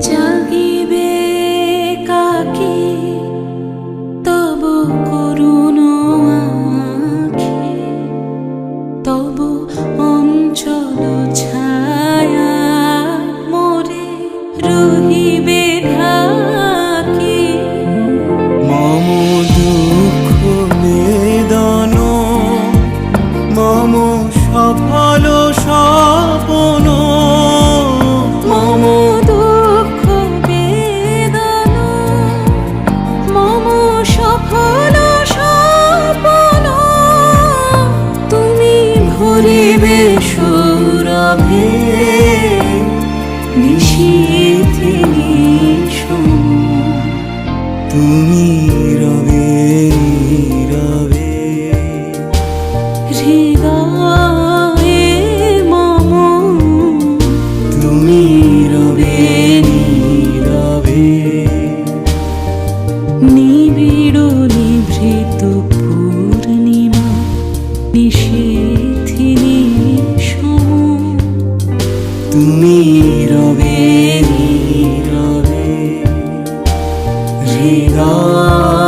জাগিবে কাকে? তবু করুণ আঁখে। তবু অঞ্চল ছায়া মোরে রহিবে ঢাকে। মম দুঃখ বেদন, মম সফল তুমি রবে রবে তুমি রবে নীরবে নিবিড় পূর্ণিমা নিষেধিনী তুমি রবে নীরবে হৃদয়